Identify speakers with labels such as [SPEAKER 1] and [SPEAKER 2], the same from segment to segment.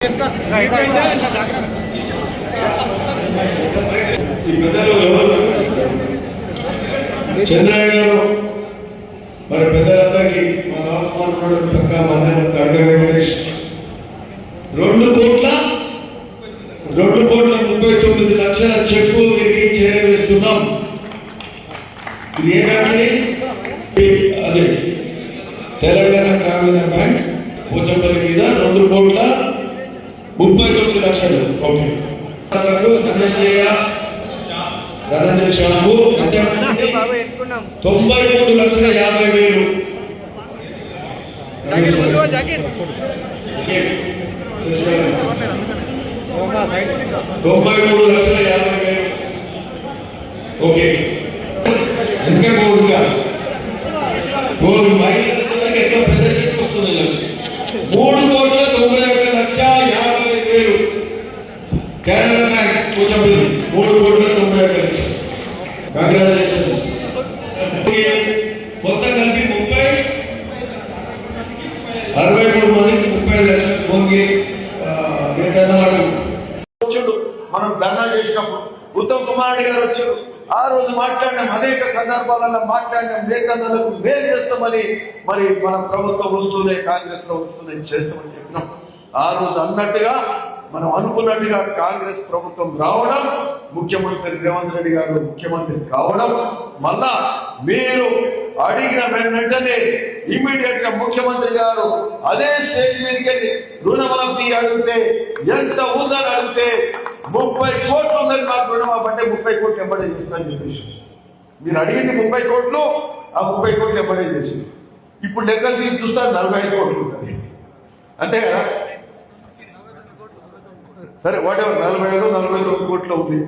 [SPEAKER 1] ఈ పెద్దలు చంద్రయ్య గారు మరి పెద్దలందరికీ మా నవకుమార్ పక్క మందిరం కడగ వెంకటేష్ రెండు కోట్ల రెండు కోట్ల ముప్పై తొమ్మిది లక్షల చెక్కు వీరికి చేరవేస్తున్నాం ఇది ఏమంటే అదే తెలంగాణ గ్రామీణ బ్యాంక్ పోచంపల్లి మీద రెండు కోట్ల ముప్పై తొమ్మిది లక్షలు. ఓకే. తొంభై మూడు లక్షల యాభై వేలు. తొంభై మూడు లక్షల యాభై వేలు. ఓకే. ఇంకా మూడుగా మూడు మహిళలకు ఎట్లా పెద్ద వస్తుంది. నాకు. మూడు కేరళ బ్యాంక్ మూడు కోట్ల తొంభై కంగ్రాచులేషన్స్ మొత్తం కలిపి ముప్పై అరవై మూడు మందికి ముప్పై వేతనాలు వచ్చాడు. మనం ధర్నా చేసినప్పుడు ఉత్తమ్ కుమార్ రెడ్డి గారు వచ్చాడు ఆ రోజు మాట్లాడినాం అనేక సందర్భాలలో మాట్లాడినాం వేతనాలకు మేలు చేస్తామని మరి మన ప్రభుత్వం వస్తూనే కాంగ్రెస్లో వస్తూనే చేస్తామని చెప్పినాం. ఆ రోజు అన్నట్టుగా మనం అనుకున్నట్టుగా కాంగ్రెస్ ప్రభుత్వం రావడం ముఖ్యమంత్రి రేవంత్ రెడ్డి గారు ముఖ్యమంత్రి కావడం మళ్ళా మీరు అడిగిన వెంటనే ఇమ్మీడియట్గా ముఖ్యమంత్రి గారు అదే స్టేజ్ మీదకి వెళ్ళి రుణమాఫీ అడిగితే ఎంత ఉందని అడిగితే ముప్పై కోట్లు ఉందని మాకు రుణమాఫీ అంటే ముప్పై కోట్లు ఎంబడే చేస్తుందని చెప్పేసి మీరు అడిగింది ముప్పై కోట్లు ఆ ముప్పై కోట్లు ఎంబడే చేసి ఇప్పుడు లెక్కలు తీసి చూస్తే నలభై ఐదు కోట్లు ఉంటుంది. అంటే సరే వాటెవర్ నలభై ఐదు నలభై తొమ్మిది కోట్లు ఉంది.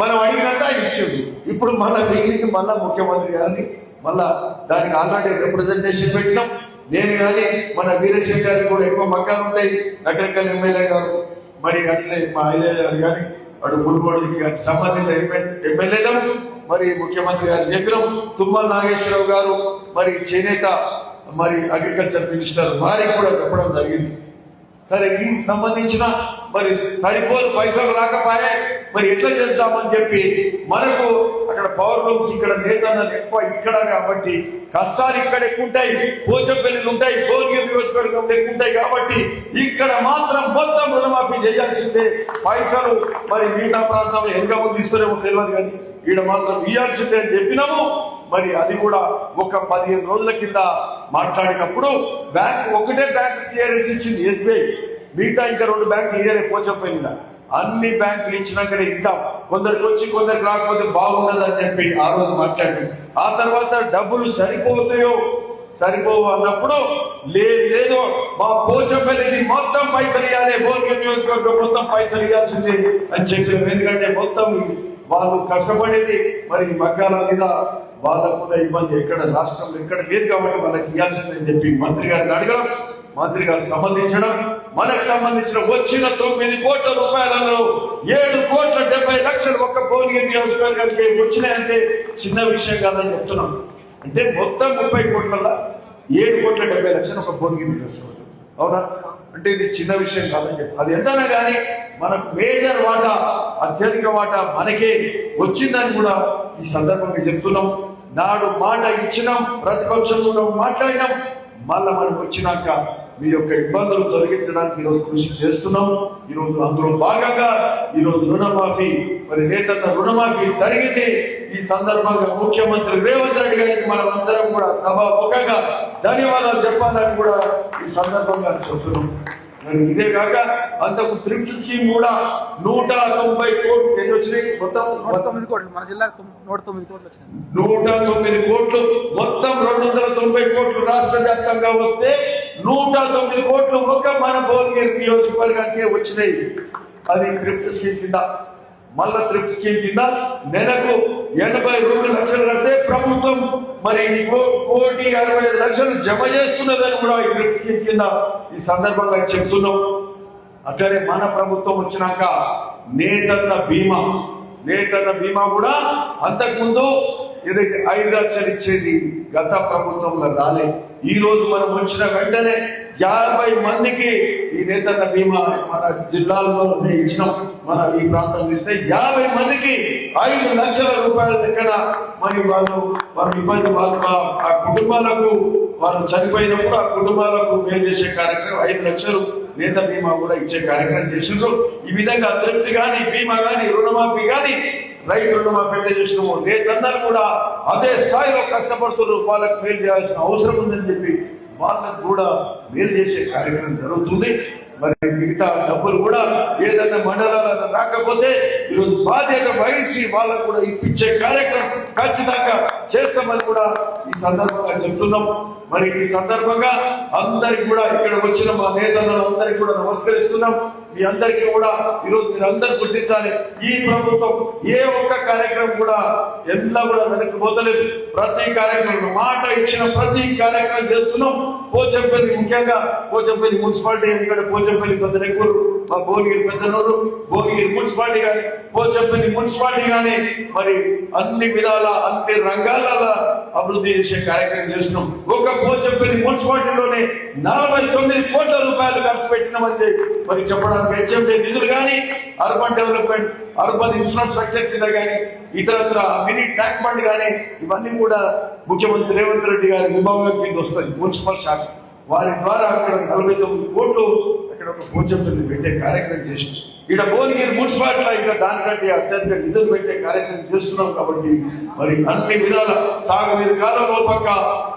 [SPEAKER 1] మనం అడిగినంత ఆయన ఇచ్చింది ఇప్పుడు మళ్ళా మిగిలింది మళ్ళా ముఖ్యమంత్రి గారిని మళ్ళా దానికి ఆల్రెడీ రిప్రజెంటేషన్ పెట్టినాం. నేను కానీ మన వీరశేఖర్ గారికి కూడా ఎక్కువ మక్కలు ఉంటాయి. రకరకాల ఎమ్మెల్యే గారు మరి అట్లే మా ఐలయ్య గారు కానీ అటు మునుగోడుకి కానీ సంబంధిత ఎమ్మెల్యేలు మరి ముఖ్యమంత్రి గారు చెప్పినాం. తుమ్మల నాగేశ్వరరావు గారు మరి చేనేత మరి అగ్రికల్చర్ మినిస్టర్ వారికి కూడా చెప్పడం జరిగింది. సరే దీనికి సంబంధించిన మరి సరిపోదు పైసలు రాకపోయే మరి ఎట్లా చేద్దామని చెప్పి మనకు అక్కడ పవర్ లూమ్స్ ఇక్కడ నేతన్నలు ఎక్కువ ఇక్కడ కాబట్టి కష్టాలు ఇక్కడ ఎక్కువ ఉంటాయి పోచంపల్లిలు ఉంటాయి భువనగిరి నియోజకవర్గంలో ఎక్కువ ఉంటాయి కాబట్టి ఇక్కడ మాత్రం మొత్తం రుణమాఫీ చేయాల్సిందే. పైసలు మరి మిగతా ప్రాంతంలో ఎంత ముందు ఇస్తారేమో తెలియదు కానీ ఈడ మాత్రం ఇవ్వాల్సిందే అని చెప్పినాము. మరి అది కూడా ఒక పదిహేను రోజుల కింద మాట్లాడినప్పుడు బ్యాంక్ ఒకటే బ్యాంక్ క్లియరెన్స్ ఇచ్చింది ఎస్బీఐ. మిగతా ఇంకా రెండు బ్యాంకులు ఇయ్యలే పోచపోయిన అన్ని బ్యాంకులు ఇచ్చినాకనే ఇస్తాం. కొందరికి వచ్చి కొందరికి రాకపోతే బాగుండదు అని చెప్పి ఆ రోజు మాట్లాడి ఆ తర్వాత డబ్బులు సరిపోతాయో సరిపోవు అన్నప్పుడు లేదు లేదు మా పోచపల్లికి మొత్తం పైసలు ఇవ్వాలి భోగి నియోజకవర్గం మొత్తం పైసలు ఇవ్వాల్సిందే అని చెప్పారు. ఎందుకంటే మొత్తం వాళ్ళు కష్టపడేది మరి మగ్గాల మీద వాళ్ళకున్న ఇబ్బంది ఎక్కడ రాష్ట్రంలో ఎక్కడ లేదు కాబట్టి వాళ్ళకి ఇవ్వాల్సిందని చెప్పి మంత్రి గారిని అడగడం మంత్రి గారు సంబంధించడం మనకు సంబంధించిన వచ్చిన తొమ్మిది కోట్ల రూపాయలలో ఏడు కోట్ల డెబ్బై లక్షలు ఒక్క భువనగిరి నియోజకవర్గానికి వచ్చినాయంటే చిన్న విషయం కాదని చెప్తున్నాం. అంటే మొత్తం ముప్పై కోట్ల ఏడు కోట్ల డెబ్బై లక్షలు ఒక భువనగిరి నియోజకవర్గం. అవునా? అంటే ఇది చిన్న విషయం కాదని చెప్పి. అది ఎంతైనా కానీ మనకు మేజర్ వాటా అత్యధిక వాటా మనకే వచ్చిందని కూడా ఈ సందర్భంగా చెప్తున్నాం. నాడు మాట ఇచ్చినాం ప్రతిపక్షంలో మాట్లాడినాం. మళ్ళా మనకు వచ్చినాక మీ యొక్క ఇబ్బందులు తొలగించడానికి ఈరోజు కృషి చేస్తున్నాం. ఈరోజు అందులో భాగంగా ఈరోజు రుణమాఫీ మరి నేతన్న రుణమాఫీ జరిగింది ఈ సందర్భంగా ముఖ్యమంత్రి రేవంత్ రెడ్డి గారికి మనం అందరం కూడా సభాముఖంగా ధన్యవాదాలు చెప్పాలని కూడా ఈ సందర్భంగా చెప్తున్నాం. మరి ఇదే కాక అంతకు త్రిప్ట్ స్కీమ్ కూడా నూట తొంభై కోట్లు ఎన్ని వచ్చినాయి? మొత్తం
[SPEAKER 2] తొమ్మిది కోట్లు. మన జిల్లాకు తొమ్- నూట తొమ్మిది కోట్లు
[SPEAKER 1] నూట తొమ్మిది కోట్లు. మొత్తం రెండు వందల తొంభై కోట్లు రాష్ట్ర వ్యాప్తంగా వస్తే నూట తొమ్మిది కోట్లు ఒక మన భువనగిరి నియోజకవర్గానికే వచ్చినాయి. అది క్రిప్ట్ స్కీమ్ కింద మళ్ళా క్రిప్ట్ స్కీమ్ కింద నెలకు ఎనభై రెండు లక్షలు కడితే ప్రభుత్వం మరి కోటి అరవై ఐదు లక్షలు జమ చేస్తున్నదని కూడా ఈ క్రిప్ట్ స్కీమ్ కింద ఈ సందర్భంగా చెప్తున్నాం. అట్లనే మన ప్రభుత్వం వచ్చినాక నేతన్న బీమా నేతన్న బీమా కూడా అంతకుముందు ఏదైతే ఐదు లక్షలు ఇచ్చేది గత ప్రభుత్వంలో రాలే. ఈ రోజు మనం వచ్చిన వెంటనే యాభై మందికి ఈ నేతన్న బీమా మన జిల్లాలో ఇచ్చినాం. మన ఈ ప్రాంతం ఇస్తే యాభై మందికి ఐదు లక్షల రూపాయల లెక్కన మరి వాళ్ళు వారి ఇబ్బంది వాళ్ళ ఆ- కుటుంబాలకు వాళ్ళు చనిపోయినప్పుడు ఆ కుటుంబాలకు మేలు చేసే కార్యక్రమం ఐదు లక్షలు నేత బీమా కూడా ఇచ్చే కార్యక్రమం చేసిండ్రు. ఈ విధంగా థ్రిఫ్ట్ కానీ బీమా కానీ రుణమాఫీ కానీ రైతు రుణమాఫీ ఎట్లా చేసినాము. నేతందరూ కూడా అదే స్థాయిలో కష్టపడుతున్నారు. వాళ్ళకి మేలు చేయాల్సిన అవసరం ఉందని చెప్పి కూడా మేలు చేసే కార్యక్రమం జరుగుతుంది. మరి మిగతా డబ్బులు కూడా ఏదైనా మండలాలను రాకపోతే ఈరోజు బాధ్యత వహించి వాళ్ళకు కూడా ఇప్పించే కార్యక్రమం ఖచ్చితంగా చేస్తామని కూడా ఈ సందర్భంగా చెప్తున్నాం. మరి ఈ సందర్భంగా అందరికి కూడా ఇక్కడ వచ్చిన మా నేతలందరికీ కూడా నమస్కరిస్తున్నాం. మీ అందరికీ కూడా ఈరోజు మీరు అందరు గుర్తించాలి. ఈ ప్రభుత్వం ఏ ఒక్క కార్యక్రమం కూడా ఎంత కూడా వెనక్కి పోతలేదు. ప్రతి కార్యక్రమం మాట ఇచ్చిన ప్రతి కార్యక్రమం చేస్తున్నాం. పోచంపల్లి ముఖ్యంగా పోచంపల్లి మున్సిపాలిటీ ఎందుకంటే పోచంపల్లి పెద్ద నెక్కూరు మా భువనగిరి పెద్దనూరు భువనగిరి మున్సిపాలిటీ కానీ పోచంపల్లి మున్సిపాలిటీ కానీ మరి అన్ని విధాల అన్ని రంగాల అభివృద్ధి చేసే కార్యక్రమం చేస్తున్నాం. ఒక పోచంపల్లి మున్సిపాలిటీలోనే నలభై తొమ్మిది కోట్ల రూపాయలు ఖర్చు పెట్టినామని మరి చెప్పడానికి హెచ్ఎండి నిధులు కానీ అర్బన్ డెవలప్మెంట్ అర్బన్ ఇన్ఫ్రాస్ట్రక్చర్ కింద కానీ ఇతరత్ర మినీ ట్యాంక్ బండ్ కానీ ఇవన్నీ కూడా ముఖ్యమంత్రి రేవంత్ రెడ్డి గారి విభాగం కింద వస్తుంది మున్సిపల్ శాఖ వారి ద్వారా అక్కడ నలభై తొమ్మిది కోట్లు అక్కడ ఒక పోచంపల్లి పెట్టే కార్యక్రమం చేసి ఇక్కడ భువనగిరి మున్సిపాలిటీలో ఇంకా దానికంటే అత్యంత నిధులు పెట్టే కార్యక్రమం చేస్తున్నాం కాబట్టి మరి అన్ని విధాల సాగునీరు కాలంలో పక్క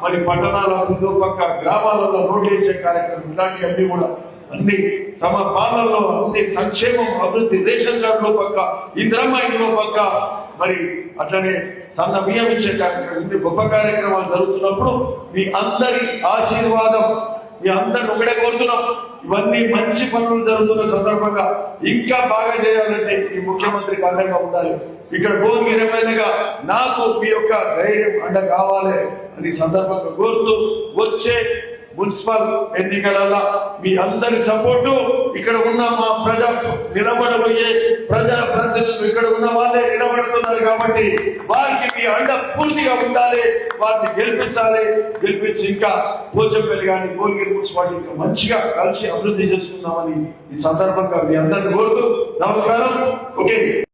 [SPEAKER 1] మరి పట్టణాల అభివృద్ధి పక్క గ్రామాలలో రోడ్లు వేసే కార్యక్రమం ఇలాంటివన్నీ కూడా అన్ని సమ పాలనలో అన్ని సంక్షేమం అభివృద్ధి రేషన్ కార్డులో పక్క ఇంద్రమ్మ ఇంట్లో పక్క మరి అట్లనే సన్న బియ్యం ఇచ్చే కార్యక్రమం ఇన్ని గొప్ప కార్యక్రమాలు జరుగుతున్నప్పుడు మీ అందరి ఆశీర్వాదం మీ అందరిని ఒకటే కోరుతున్నాం. ఇవన్నీ మంచి పనులు జరుగుతున్న సందర్భంగా ఇంకా బాగా చేయాలంటే ఈ ముఖ్యమంత్రికి అండగా ఉండాలి. ఇక్కడ భువనగిరి నాకు మీ యొక్క ధైర్యం అండ కావాలి అని సందర్భంగా కోరుతూ వచ్చే మున్సిపల్ ఎన్నికలలో మీ అందరి సపోర్టు ఇక్కడ ఉన్న మా ప్రజా నిలబడబోయే ప్రజా ప్రతినిధులు ఇక్కడ ఉన్న వాళ్ళే నిలబడుతున్నారు కాబట్టి వారికి మీ అండ పూర్తిగా ఉండాలి వారిని గెలిపించాలి. గెలిపించి ఇంకా పోచంపల్లి కానీ భువనగిరి మున్సిపాలిటీ ఇంకా మంచిగా కలిసి అభివృద్ధి చేసుకుందామని ఈ సందర్భంగా మీ అందరిని కోరుతూ నమస్కారం. ఓకే.